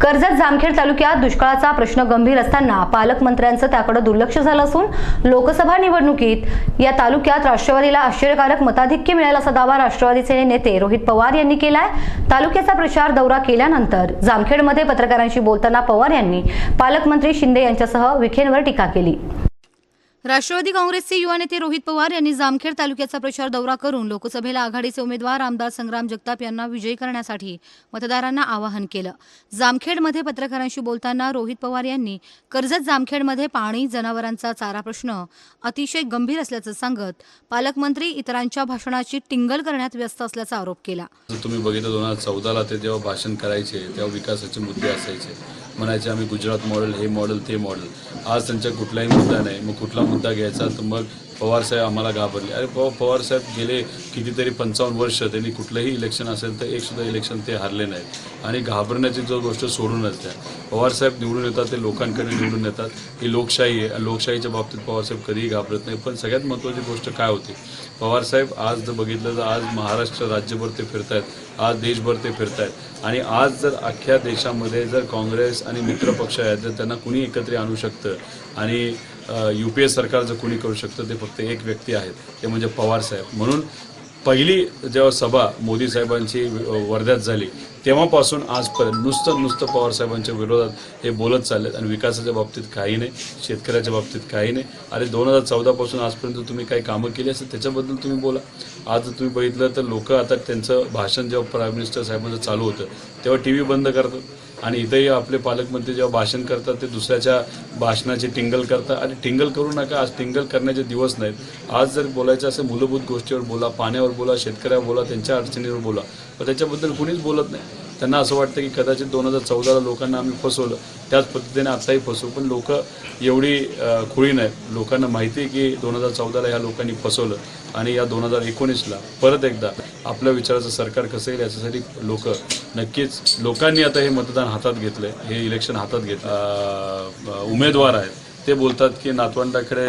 कर्जत जामखेड तालुक्यात दुष्काळाचा प्रश्न गंभीर असताना पालकमंत्र्यांचं त्याकडे दुर्लक्ष झालं असून लोकसभा निवडणुकीत या तालुक्यात राष्ट्रवादीला आश्चर्यकारक मताधिक्य मिळाला असा दावा राष्ट्रवादीचे नेते रोहित पवार यांनी केलाय. तालुक्याचा प्रचार दौरा केल्यानंतर जामखेडमध्ये पत्रकारांशी बोलताना पवार यांनी पालकमंत्री शिंदे यांच्यासह विखेंवर टीका केली. राष्ट्रवादी काँग्रेसचे युवा नेते रोहित पवार यांनी जामखेड तालुक्याचा प्रचार दौरा करून लोकसभेला आघाडीचे उमेदवार आमदार संग्राम जगताप यांना विजयी करण्यासाठी मतदारांना आवाहन केलं. जामखेडमध्ये पत्रकारांशी बोलताना रोहित पवार यांनी कर्जत जामखेडमध्ये पाणी जनावरांचा चारा प्रश्न अतिशय गंभीर असल्याचं सांगत पालकमंत्री इतरांच्या भाषणाची टिंगल करण्यात व्यस्त असल्याचा आरोप केला. तुम्ही बघितलं दोन हजार चौदाला ते जेव्हा भाषण करायचे तेव्हा विकासाचे मुद्दे असायचे. म्हणायचे आम्ही गुजरात मॉडेल हे मॉडेल ते मॉडेल आज त्यांच्या कुठलाही मुद्दा नाही. मग कुठला मुद्दा घ्यायचा? तर मग पवारसाहेब आम्हाला घाबरले. अरे पवार पवारसाहेब गेले कितीतरी पंचावन्न वर्ष त्यांनी कुठलंही इलेक्शन असेल तर एकसुद्धा इलेक्शन ते हारले नाहीत. आणि घाबरण्याची जो गोष्ट सोडूनच द्या. पवारसाहेब निवडून येतात ते लोकांकडे निवडून येतात. ही लोकशाही आहे. लोकशाहीच्या बाबतीत पवारसाहेब कधीही घाबरत नाही पण सगळ्यात महत्त्वाची गोष्ट काय होती? पवारसाहेब आज जर बघितलं तर आज महाराष्ट्र राज्यभर ते फिरतायत. आज देशभर ते फिरतायत. आणि आज जर अख्ख्या देशामध्ये जर काँग्रेस आणि मित्रपक्ष आहेत जर त्यांना कुणी एकत्र आणू शकतं आणि यू पी ए सरकार जर कुणी करू शकतं ते फक्त एक व्यक्ती आहेत. ते म्हणजे पवार साहेब. म्हणून पहिली जेव्हा सभा मोदी साहेबांची वर्ध्यात झाली तेव्हापासून आजपर्यंत नुसतं नुसतं पवारसाहेबांच्या विरोधात हे बोलत चाललेत आणि विकासाच्या बाबतीत काही नाही शेतकऱ्याच्या बाबतीत काही नाही. अरे दोन हजार चौदापासून आजपर्यंत तुम्ही काही कामं केली असेल त्याच्याबद्दल तुम्ही बोला. आज तुम्ही बघितलं तर लोक आता त्यांचं भाषण जेव्हा प्राईम मिनिस्टर साहेबांचं चालू होतं तेव्हा टी व्ही बंद करतात. आणि इथंही आपले पालकमंत्री जेव्हा भाषण करतात ते दुसऱ्याच्या भाषणाची टिंगल करतात. आणि टिंगल करू नका आज टिंगल करण्याचे दिवस नाहीत. आज जर बोलायचं असेल मूलभूत गोष्टीवर बोला पाण्यावर बोला शेतकऱ्यावर बोला त्यांच्या अडचणीवर बोला. पण त्याच्याबद्दल कुणीच बोलत नाही. त्यांना असं वाटतं की कदाचित दोन हजार चौदाला लोकांना आम्ही फसवलं. त्याच पद्धतीने आत्ताही फसवू. पण लोक एवढी खुळी नाहीत. लोकांना माहिती आहे की दोन हजार चौदाला ह्या लोकांनी फसवलं आणि या दोन हजार एकोणीसला परत एकदा आपल्या विचाराचं सरकार कसं येईल याच्यासाठी लोक नक्कीच लोकांनी आता हे मतदान हातात घेतलं हे इलेक्शन हातात घेतलं उमेदवार आहेत. ते बोलतात की नातवंडाकडे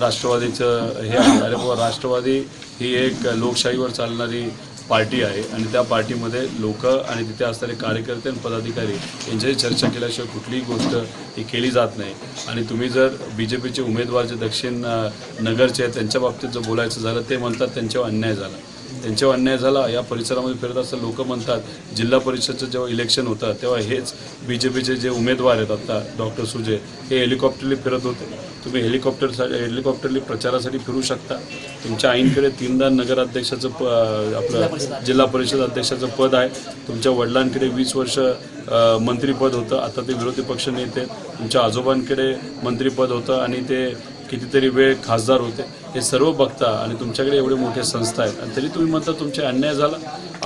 राष्ट्रवादीचं हे आहे अरे बाबा राष्ट्रवादी ही एक लोकशाहीवर चालणारी पार्टी आहे आणि त्या पार्टीमध्ये लोक आणि तिथे असणारे कार्यकर्ते आणि पदाधिकारी यांच्याशी चर्चा केल्याशिवाय कुठलीही गोष्ट ही केली जात नाही. आणि तुम्ही जर बी जे पीचे उमेदवार जे दक्षिण नगरचे आहेत त्यांच्या बाबतीत जर बोलायचं झालं ते म्हणतात त्यांच्यावर अन्याय झाला. त्यांच्यावर अन्याय झाला या परिसरामध्ये फिरत असताना लोक म्हणतात जिल्हा परिषदचं जेव्हा इलेक्शन होतं तेव्हा हेच बी जे पीचे जे उमेदवार आहेत आत्ता डॉक्टर सुजय हे हेलिकॉप्टरली फिरत होते. तुम्ही हेलिकॉप्टरसाठी हेलिकॉप्टरली प्रचारासाठी फिरू शकता. तुमच्या आईंकडे तीनदा नगराध्यक्षाचं प आपलं जिल्हा परिषद अध्यक्षाचं पद आहे. तुमच्या वडिलांकडे वीस वर्ष मंत्रीपद होतं. आता ते विरोधी पक्ष नेते. तुमच्या आजोबांकडे मंत्रीपद होतं आणि ते कितीतरी वेळ खासदार होते. हे सर्व बघता आणि तुमच्याकडे एवढे मोठे संस्था आहेत. आणि तरी तुम्ही म्हणता तुमचे अन्याय झाला.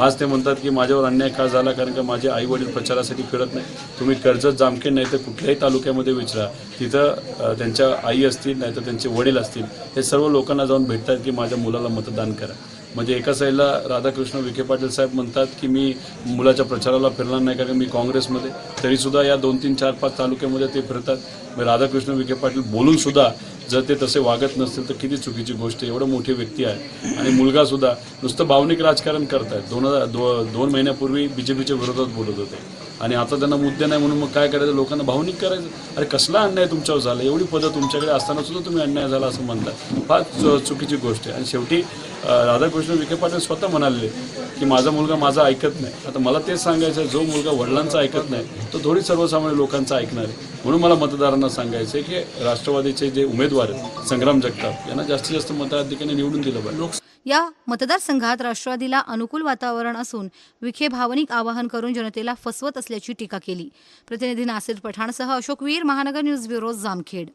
आज ते म्हणतात की माझ्यावर अन्याय का झाला? कारण का माझे आई वडील प्रचारासाठी फिरत नाही. तुम्ही कर्जत जामखेड नाही तर कुठल्याही तालुक्यामध्ये विचारा. तिथं त्यांच्या आई असतील नाही तर त्यांचे वडील असतील. हे सर्व लोकांना जाऊन भेटतात की माझ्या मुलाला मतदान करा. म्हणजे एका साईडला राधाकृष्ण विखे पाटील साहेब म्हणतात की मी मुलाच्या प्रचाराला फिरणार नाही कारण मी काँग्रेसमध्ये. तरीसुद्धा या दोन तीन चार पाच तालुक्यामध्ये ते फिरतात. मग राधाकृष्ण विखे पाटील बोलूनसुद्धा जर ते तसे वागत नसतील तर किती चुकीची गोष्ट आहे. एवढं मोठी व्यक्ती आहे. आणि मुलगासुद्धा नुसतं भावनिक राजकारण करत आहेत दोन हजार दो दोन महिन्यापूर्वी बी जे पीच्या विरोधात बोलत होते. आणि आता त्यांना मुद्दे नाही म्हणून मग काय करायचं? लोकांना भावनिक करायचं. अरे कसला अन्याय तुमच्यावर झाला? एवढी पदं तुमच्याकडे असताना सुद्धा तुम्ही अन्याय झाला असं म्हणता. फार चुकीची गोष्ट आहे. आणि शेवटी राधाकृष्ण विखे पाटील स्वतः म्हणाले की माझा मुलगा माझा ऐकत नाही. आता मला तेच सांगायचं आहे जो मुलगा वडिलांचा ऐकत नाही तो थोडी सर्वसामान्य लोकांचा ऐकणार आहे. म्हणून मला मतदारांना सांगायचं आहे की राष्ट्रवादीचे जे उमेदवार आहेत संग्राम जगताप यांना जास्तीत जास्त मताधिकाने निवडून दिलं पाहिजे. या मतदारसंघात राष्ट्रवादीला अनुकूल वातावरण असून विखे भावनिक आवाहन करून जनतेला फसवत असल्याची टीका केली. प्रतिनिधी नासिर पठाणसह अशोक वीर महानगर न्यूज ब्युरो जामखेड.